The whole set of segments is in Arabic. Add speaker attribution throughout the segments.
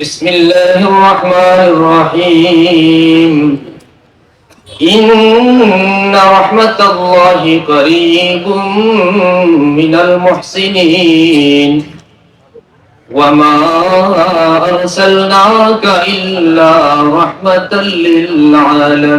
Speaker 1: بسم الله الرحمن الرحيم. إن رحمة الله قريب من المحسنين. وما أرسلناك إلا رحمة للعالمين.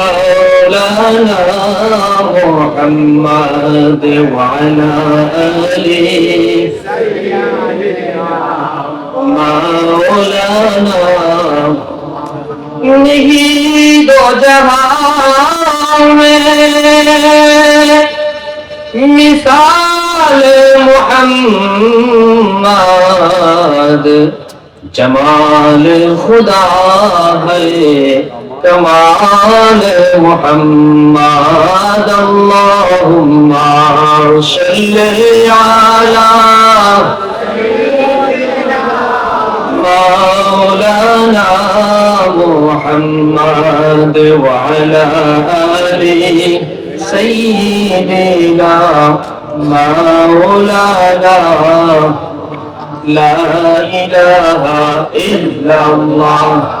Speaker 1: مولانا محمد وعلى آله مولانا नहीं दो जहां में मिसाल मोहम्मद जमाल खुदा है كما محمد اللهم صل على مولانا محمد وعلى آله سيدنا مولانا. لا إله إلا الله.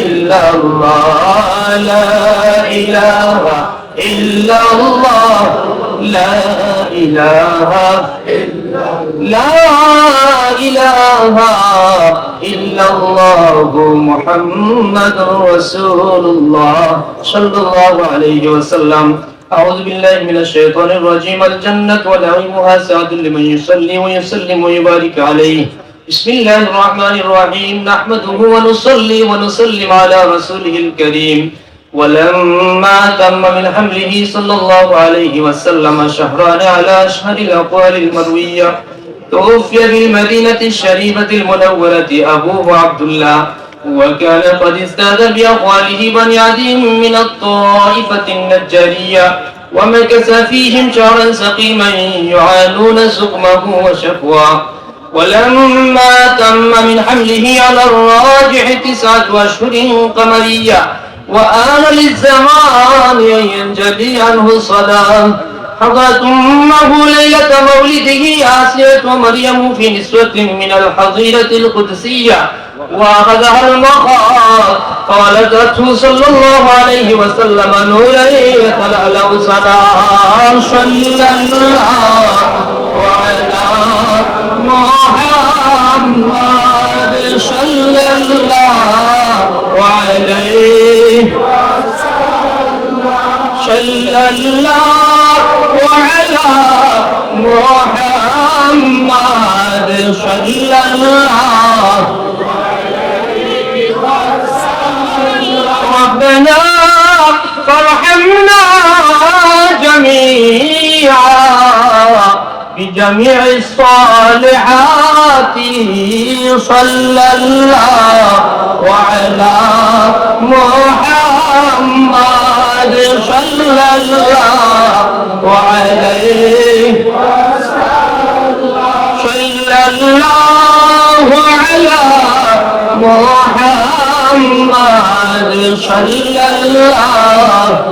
Speaker 1: الله لا إله إلا الله لا إله إلا لا إله إلا الله محمد رسول الله صلى الله عليه وسلم. أعوذ بالله من الشيطان الرجيم الجنة ونعيمها سعد لمن يصلي ويسلم ويبارك عليه. بسم الله الرحمن الرحيم. نحمده ونصلي ونسلم على رسوله الكريم. ولما تم من حمله صلى الله عليه وسلم شهران على أشهر الأقوال المروية توفي بالمدينة الشريفة المنورة أبوه عبد الله وكان قد أستاذ بأقواله بني عدي من الطائفة النجارية. ومكث فيهم شهرا سقيما يعانون سقمه وشكواه ولما تم من حمله على الراجح تسعة أشهر قمرية وآن للزمان أن ينجلي عنه الصلاة حضرت أمه ليلة مولده آسية ومريم في نسوة من الحظيرة القدسية وأخذها المخاض قالت صلى الله عليه وسلم نورا يتلألأ صلاة صلى الله وعلى محمد صلى الله عليه صلى الله على محمد صلى الله ربنا فارحمنا جميعا بجميع الصالحات صلى الله على محمد صلى الله عليه صلى الله على محمد صلى الله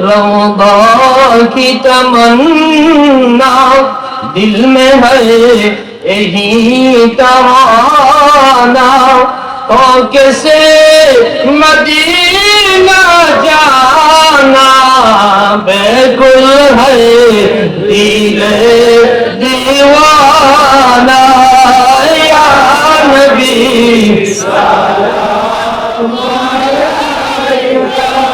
Speaker 1: رمضان کی تمنا دل میں ہے یہی توانا تو سے مدینہ جانا بیکل ہے دل دیوانا یا نبی؟ سلام علیکہ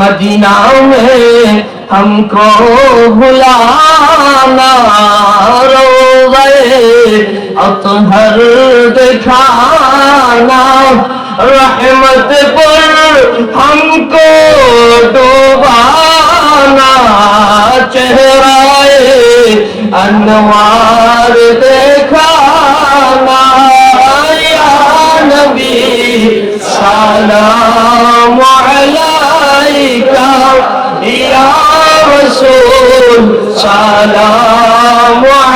Speaker 1: मदीना में हमको बुलाना रो गए अतहर दिखाना रहमत पर हमको डोबाना चेहराए अनवार दे সালাম